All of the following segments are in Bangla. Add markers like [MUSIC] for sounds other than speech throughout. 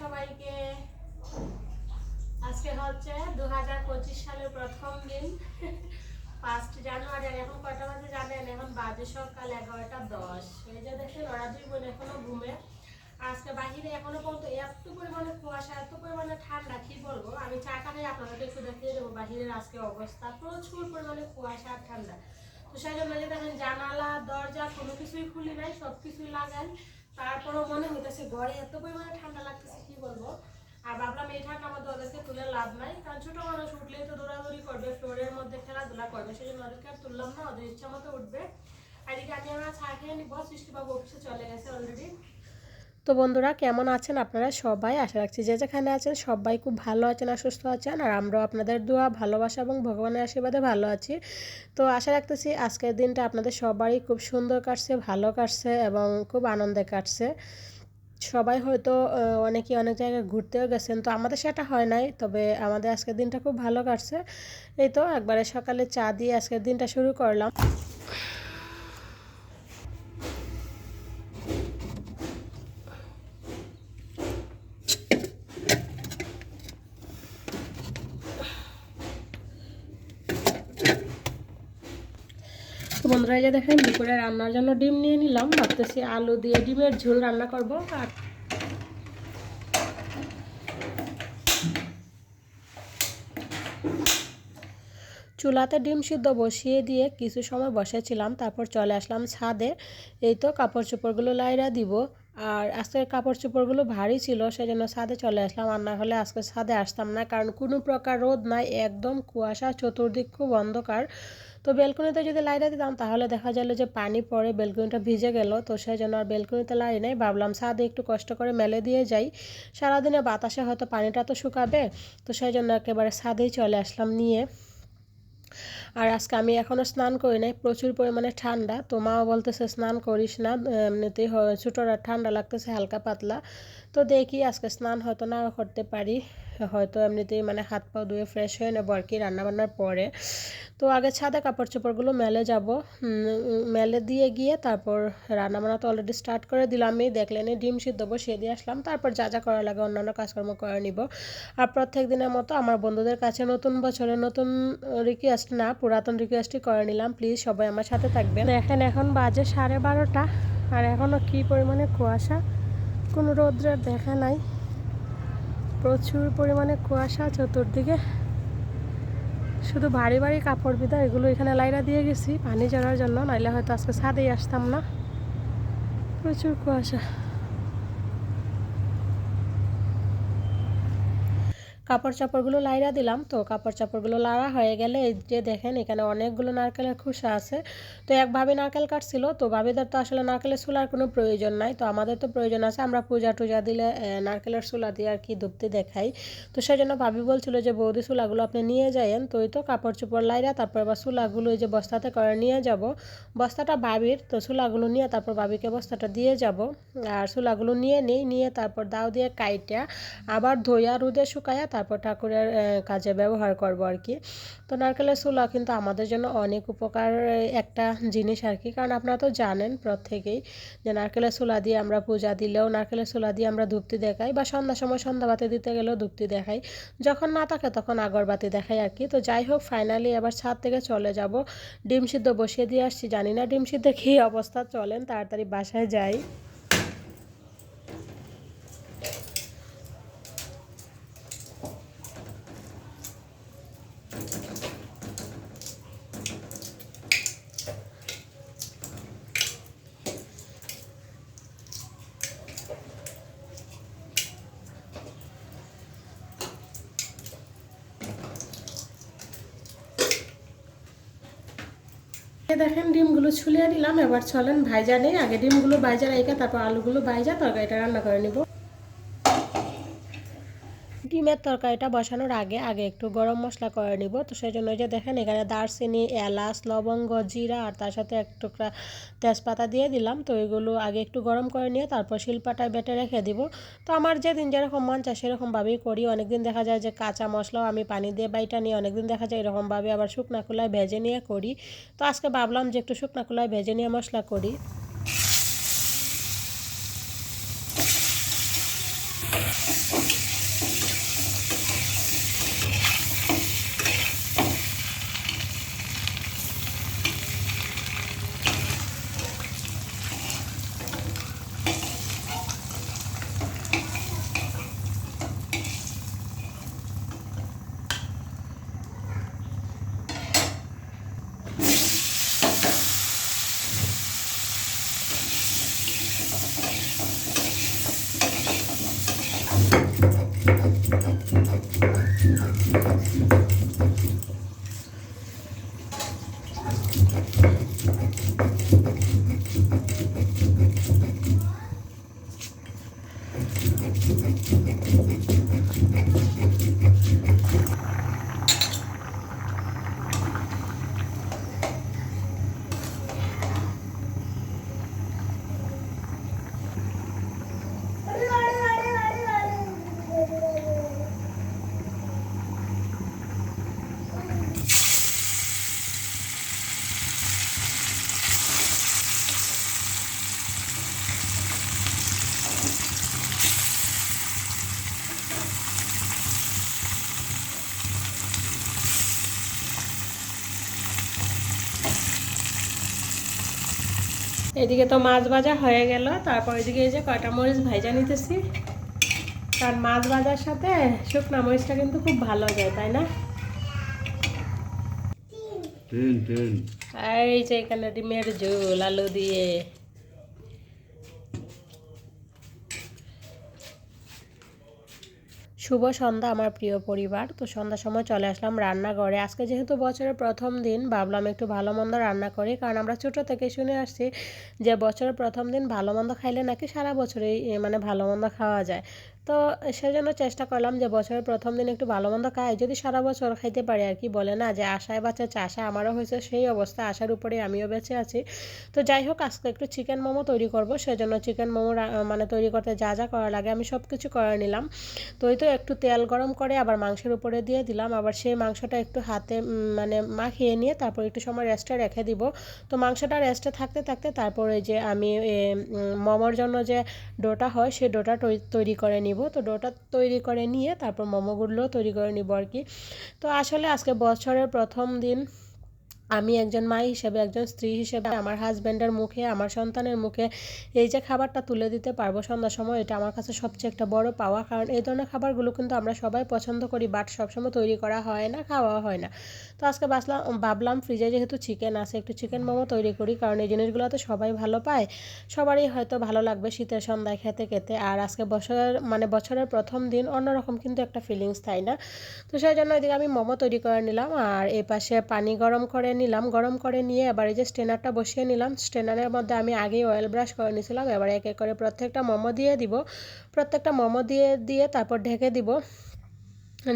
সবাইকে। আজকে হচ্ছে দু হাজার পঁচিশ সালের প্রথম দিন ফার্স্ট জানুয়ারি। এখন কয়টা বাজে জানেন? এখন বাজে সকাল এগারোটা দশ। এই যে দেখেন, ওরা দুই বোন এখনও ঘুমে। আজকে বাহিরে এখনও পর্যন্ত এত পরিমাণে কুয়াশা, এত পরিমাণে ঠান্ডা, কি বলব? আমি চা খাই আপনাদেরকে একটু দেখিয়ে দেবো বাহিরের আজকে অবস্থা। প্রচুর পরিমাণে কুয়াশা আর ঠান্ডা। তো সেই জন্য যে দেখেন, জানালা, দরজা কোনো কিছুই খুলি নাই সব কিছুই লাগাই। তারপরও মনে হইতেছে ঘরে এত পরিমাণে ঠান্ডা লাগতেছে, কি বলব? আর ভাবলাম এই ঠান্ডা আমাদের ওদেরকে তুলে লাভ নাই, কারণ ছোট মানুষ উঠলেই তো দৌড়াদৌড়ি করবে, ফ্লোরের মধ্যে খেলাধুলা করবে সেই জন্য ওদেরকে আর তুললাম না, ওদের ইচ্ছা মতো উঠবে। আর এদিকে আমি আমার চা খেয়ে নিবো, সৃষ্টিবাবু অফিসে চলে গেছে অলরেডি তো বন্ধুরা কেমন আছেন আপনারা সবাই? আশা রাখছি যে যেখানে আছেন সবাই খুব ভালো আছেন আর সুস্থ আছেন। আর আমরাও আপনাদের দোয়া, ভালোবাসা এবং ভগবানের আশীর্বাদে ভালো আছি। তো আশা রাখতেছি আজকের দিনটা আপনাদের সবারই খুব সুন্দর কাটছে, ভালো কাটছে এবং খুব আনন্দে কাটছে। সবাই হয়তো অনেকে অনেক জায়গায় ঘুরতেও গেছেন, তো আমাদের সেটা হয় নাই। তবে আমাদের আজকের দিনটা খুব ভালো কাটছে। এই তো একবারে সকালে চা দিয়ে আজকের দিনটা শুরু করলাম। যে দেখেন, দুপুরে রান্নার জন্য ডিম নিয়ে নিলাম। ভাবতেছি আলু দিয়ে ডিমের ঝোল রান্না করব। আর চুলাতে ডিম সিদ্ধ বসিয়ে দিয়ে কিছু সময় বসেছিলাম, তারপর চলে আসলাম ছাদে। এই তো কাপড় চোপড়গুলো লাইরা দিব। আর আজকের কাপড় চোপড়গুলো ভারী ছিল, সেজন্য ছাদে চলে আসলাম। আর না হলে আজকে ছাদে আসতাম না, কারণ কোনো প্রকার রোদ নাই, একদম কুয়াশা, চতুর্দিক খুব অন্ধকার। তো বেলকনিতে যদি লাইটা দিতাম, তাহলে দেখা গেল যে পানি পড়ে বেলকনিটা ভিজে গেল। তো সেই জন্য আর বেলকনিতে লাই নাই, ভাবলাম ছাদে একটু কষ্ট করে মেলে দিয়ে যাই। সারাদিনে বাতাসে হয়তো পানিটা তো শুকাবে, তো সেই জন্য একেবারে ছাদেই চলে আসলাম নিয়ে। আর আজকে আমি এখনও স্নান করি নাই, প্রচুর পরিমাণে ঠান্ডা, তো মাও বলতেছে, স্নান করিস না, এমনিতেই ছোটরা ঠান্ডা লাগতেছে, হালকা পাতলা। তো দেখি আজকে স্নান হয়তো নাও করতে পারি। হয়তো এমনিতেই মানে হাত পা ধুয়ে ফ্রেশ হয়ে নেব আর কি রান্নাবান্নার পরে। তো আগে ছাদে কাপড় চোপড়গুলো মেলে যাব। মেলে দিয়ে গিয়ে তারপর রান্নাবান্না তো অলরেডি স্টার্ট করে দিলাম আমি। দেখলেন ডিম সিদ্ধ বসিয়ে দিয়ে আসলাম। তারপর যা যা করা লাগে অন্যান্য কাজকর্ম করে নিব। আর প্রত্যেক দিনের মতো আমার বন্ধুদের কাছে নতুন বছরে নতুন রিকোয়েস্ট না, পুরাতন রিকোয়েস্টই করে নিলাম। প্লিজ সবাই আমার সাথে থাকবেন। দেখেন, এখন বাজে সাড়ে বারোটা। আর এখনও কী পরিমাণে কুয়াশা? কোনো রৌদ্রের দেখা নাই। প্রচুর পরিমাণে কুয়াশা চতুর্দিকে। শুধু ভারী ভারী কাপড় বিদা, এগুলো এখানে লাইরা দিয়ে গেছি, পানি জড়ার জন্য, নাইলে হয়তো আজকে ছাদেই আসতাম না। প্রচুর কুয়াশা। কাপড় চাপড়গুলো লাইরা দিলাম। তো কাপড় চাপড়গুলো লাড়া হয়ে গেলে এই যে দেখেন, এখানে অনেকগুলো নারকেলের খোসা আছে। তো এক ভাবি নারকেল কাটছিল। তো ভাবিদের তো আসলে নারকেলের চুলার কোনো প্রয়োজন নাই। তো আমাদের তো প্রয়োজন আছে, আমরা পূজা টুজা দিলে নারকেলের চুলা দিয়ে আর কি ধুপতে দেখাই। তো সেই জন্য ভাবি বলছিল যে, বৌদি, চুলাগুলো আপনি নিয়ে যায়েন। তো এই তো কাপড় চোপড় লাইরা, তারপর আবার চুলাগুলো ওই যে বস্তাতে করে নিয়ে যাব। বস্তাটা ভাবির, তো চুলাগুলো নিয়ে তারপর ভাবিকে বস্তাটা দিয়ে যাব। আর চুলাগুলো নিয়ে নিই, নিয়ে তারপর দাও দিয়ে কাইটা, আবার ধোয়া, রোদে শুকায়া তারপর ঠাকুরের কাজে ব্যবহার করব আর কি। তো নারকেলের চুলা কিন্তু আমাদের জন্য অনেক উপকার একটা জিনিস আর কি। কারণ আপনারা তো জানেন প্রত্যেকেই যে নারকেলের চুলা দিয়ে আমরা পূজা দিলেও নারকেলের চুলা দিয়ে আমরা ধূপতি দেখাই বা সন্ধ্যার সময় সন্ধ্যাবাতি দিতে গেলেও ধূপতি দেখাই। যখন না থাকে তখন আগরবাতি দেখাই আর কি। তো যাই হোক ফাইনালি এবার ছাদ থেকে চলে যাব। ডিম সিদ্ধ বসিয়ে দিয়ে আসছি। জানি না ডিম সিদ্ধ কী অবস্থা, চলেন তাড়াতাড়ি বাসায় যাই। এই দেখেন ডিমগুলো ছুলিয়ে নিলাম, এবার চলেন ভাইজা নেই। আগে ডিমগুলো ভাইজা রেখে তারপর আলুগুলো ভাইজা, তরকারিটা রান্না করে নিব। ডিমের তরকারিটা বসানোর আগে আগে একটু গরম মশলা করে নিব। তো সেই জন্য যে দেখেন, এখানে দারচিনি, এলাচ, লবঙ্গ, জিরা আর তার সাথে এক টুকরা তেজপাতা দিয়ে দিলাম। তো এগুলো আগে একটু গরম করে নিয়ে তারপর শিলপাটায় বেটে রেখে দিব। তো আমার যেদিন যেরকম মন চায় সেরকমভাবেই করি। অনেকদিন দেখা যায় যে কাঁচা মশলাও আমি পানি দিয়ে বাইটা নিয়ে অনেকদিন দেখা যায় এরকমভাবে আবার শুকনা খোলায় ভেজে নিয়ে করি। তো আজকে ভাবলাম যে একটু শুকনা খোলায় ভেজে নিয়ে মশলা করি। এদিকে তো মাছ ভাজা হয়ে গেল তারপর এদিকে এই যে কয়টা মরিচ ভাইজা নিতেছি। কারণ মাছ ভাজার সাথে শুকনা মরিচটা কিন্তু খুব ভালো যায় তাই না? এই যে এখানে ডিমের ঝোল আলু দিয়ে। শুভ সন্ধ্যা আমার প্রিয় পরিবার। তো সন্ধ্যার সময় চলে আসলাম রান্নাঘরে। আজকে যেহেতু বছরের প্রথম দিন, ভাবলাম একটু ভালো মন্দ রান্না করি। কারণ আমরা ছোটো থেকে শুনে আসছি যে, বছরের প্রথম দিন ভালো মন্দ খাইলে নাকি সারা বছরেই মানে ভালো মন্দ খাওয়া যায়। তো সেজন্য চেষ্টা করলাম যে বছরের প্রথম দিন একটু ভালো মন্দ খাই যদি সারা বছর খাইতে পারি আর কি, বলে না যে আশায় বাচ্চা চাষা আমারও হয়েছে সেই অবস্থা, আশার উপরে আমিও বেঁচে আছি। তো যাই হোক, আজকে একটু চিকেন মোমো তৈরি করব। সেজন্য চিকেন মোমো মানে তৈরি করতে যা যা করা লাগে আমি সব কিছু করে নিলাম। তো ওই তো একটু তেল গরম করে আবার মাংসের উপরে দিয়ে দিলাম। আবার সেই মাংসটা একটু হাতে মানে মাখিয়ে নিয়ে তারপর একটু সময় রেস্টে রেখে দিব। তো মাংসটা রেস্টে থাকতে থাকতে তারপরে যে আমি মোমোর জন্য যে ডোটা হয় সেই ডোটা তৈরি করে নিব। তো ডোটা তৈরি করে নিয়ে তারপর মোমোগুলো তৈরি করে নিব আর কি। তো আসলে আজকে বছরের প্রথম দিন আমি একজন মা হিসেবে, একজন স্ত্রী হিসেবে, আমার হাজব্যান্ডের মুখে, আমার সন্তানের মুখে এই যে খাবারটা তুলে দিতে পারব সন্ধ্যার সময়, এটা আমার কাছে সবচেয়ে একটা বড় পাওয়া। কারণ এই ধরনের খাবারগুলো কিন্তু আমরা সবাই পছন্দ করি বাট সবসময় তৈরি করা হয় না, খাওয়া হয় না। তো আজকে বাসলাম, ভাবলাম ফ্রিজে যেহেতু চিকেন আছে, একটু চিকেন মোমো তৈরি করি, কারণ এই জিনিসগুলো তো সবাই ভালো পায়। সবারই হয়তো ভালো লাগবে শীতের সন্ধ্যায় খেতে খেতে, আর আজকে বছরের মানে বছরের প্রথম দিন অন্যরকম কিন্তু একটা ফিলিংস তাই না? তো সেই জন্য এদিকে আমি মোমো তৈরি করে নিলাম, আর এই পাশে পানি গরম করে নিলাম, গরম করে নিয়ে এবার এই যে স্টেনারটা বসিয়ে নিলাম স্টেনারের মধ্যে আমি আগেই অয়েল ব্রাশ করে নিয়েছিলাম, এবার এক এক করে প্রত্যেকটা মোমো দিয়ে দিব, প্রত্যেকটা মোমো দিয়ে দিয়ে তারপর ঢেকে দিব।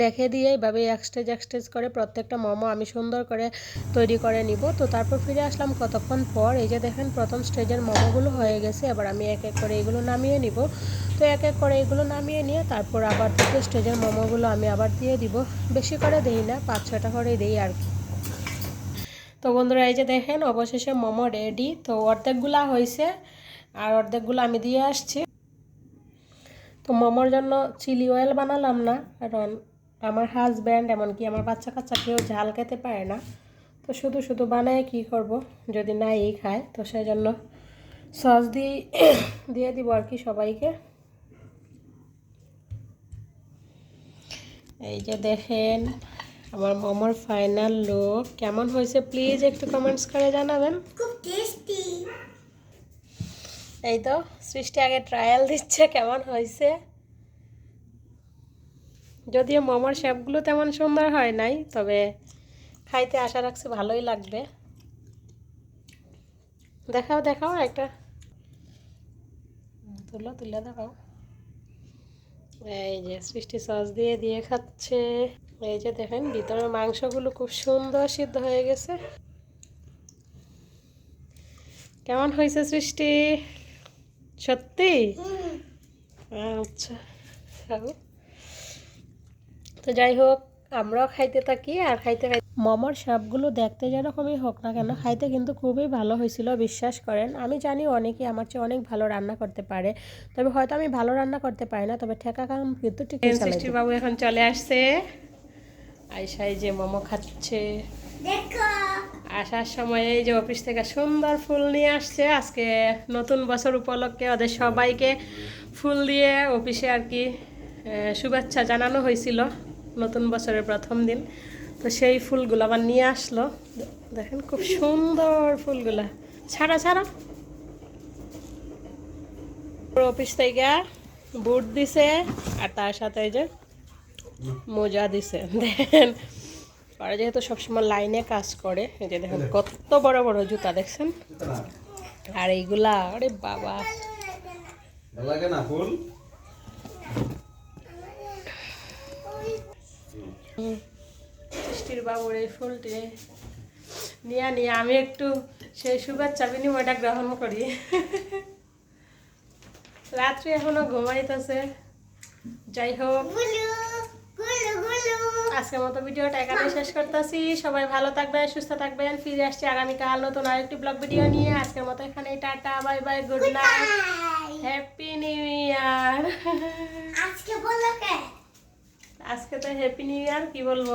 ডেকে দিয়ে এইভাবে এক স্টেজ এক স্টেজ করে প্রত্যেকটা মোমো আমি সুন্দর করে তৈরি করে নিব। তো তারপর ফিরে আসলাম কতক্ষণ পর, এই যে দেখেন প্রথম স্টেজের মোমোগুলো হয়ে গেছে, এবার আমি এক এক করে এগুলো নামিয়ে নিব। তো এক এক করে এগুলো নামিয়ে নিয়ে তারপর আবার দ্বিতীয় স্টেজের মোমোগুলো আমি আবার দিয়ে দিব। বেশি করে দিই না, পাঁচ ছটা করেই দিই আর কি। তো বন্ধুরা, এই যে দেখেন, অবশেষে মোমো রেডি তো অর্ধেকগুলা হয়েছে আর অর্ধেকগুলো আমি দিয়ে আসছি। তো মোমোর জন্য চিলি অয়েল বানালাম না, কারণ আমার হাজব্যান্ড এমনকি আমার বাচ্চা কাচ্চা কেউ ঝাল খেতে পারে না। তো শুধু শুধু বানায় কি করব, যদি না এই খায়, তো সেই জন্য সস দিয়ে [COUGHS] দিয়ে দিব আর কি সবাইকে। এই যে দেখেন আমার মোমোর ফাইনাল লুক কেমন হয়েছে? প্লিজ একটু কমেন্টস করে জানাবেন। খুব টেস্টি এই তো সৃষ্টি আগে ট্রায়াল দিচ্ছে কেমন হয়েছে? যদিও মোমোর শেপগুলো তেমন সুন্দর হয় নাই তবে খাইতে আশা রাখছি ভালোই লাগবে। দেখাও দেখাও একটা। তুলো তুলে দেখাও। এই যে সৃষ্টি সস দিয়ে দিয়ে খাচ্ছে। এই যে দেখেন ভিতরের মাংসগুলো খুব সুন্দর সিদ্ধ হয়ে গেছে। কেমন হয়েছে সৃষ্টি? সত্যি? আচ্ছা তো যাই হোক আমরাও খাইতে থাকি আর খাইতে খাইতে মোমোর সবগুলো দেখতে যেরকমই হোক না কেন খাইতে কিন্তু খুবই ভালো হয়েছিল বিশ্বাস করেন। আমি জানি অনেকে আমার চেয়ে অনেক ভালো রান্না করতে পারে তবে হয়তো আমি ভালো রান্না করতে পারি না তবে ঠেকা কাম কিন্তু ঠিক বাবু এখন চলে আসছে। আয়সাই যে মোমো খাচ্ছে। দেখো। আসার সময় এই যে অফিস থেকে সুন্দর ফুল নিয়ে আসছে। আজকে নতুন বছর উপলক্ষে ওদের সবাইকে ফুল দিয়ে অফিসে আর কি শুভেচ্ছা জানানো হয়েছিল নতুন বছরের প্রথম দিন। তো সেই ফুলগুলো আবার নিয়ে আসলো। দেখেন খুব সুন্দর ফুলগুলা। ছাড়া ছাড়া। অফিস থেকে বুট দিছে আর তার সাথে এই যে মোজা দিছে। দেখেন ওরা যেহেতু সবসময় লাইনে কাজ করে এই যে দেখেন কত বড় বড় জুতা দেখছেন? আর এইগুলা আরে বাবা। ভালো লাগে না ফুল? সৃষ্টির বাবুর এই ফুলটি। নিয়ে নিয়ে আমি একটু সেই শুভেচ্ছা বিনিময়টা গ্রহণ করি। রাত্রি এখনও ঘুমাইতেছে। যাই হোক। আজকের মতো ভিডিওটা এখানে শেষ করতেছি। সবাই ভালো থাকবেন সুস্থ থাকবেন। ফিরে আসছি আগামীকাল নতুন আরেকটি ব্লগ ভিডিও নিয়ে। আজকের মতো এখানে tata bye bye good night happy new year. আজকে বলো কে? আজকে তো হ্যাপি নিউ ইয়ার কি বলব?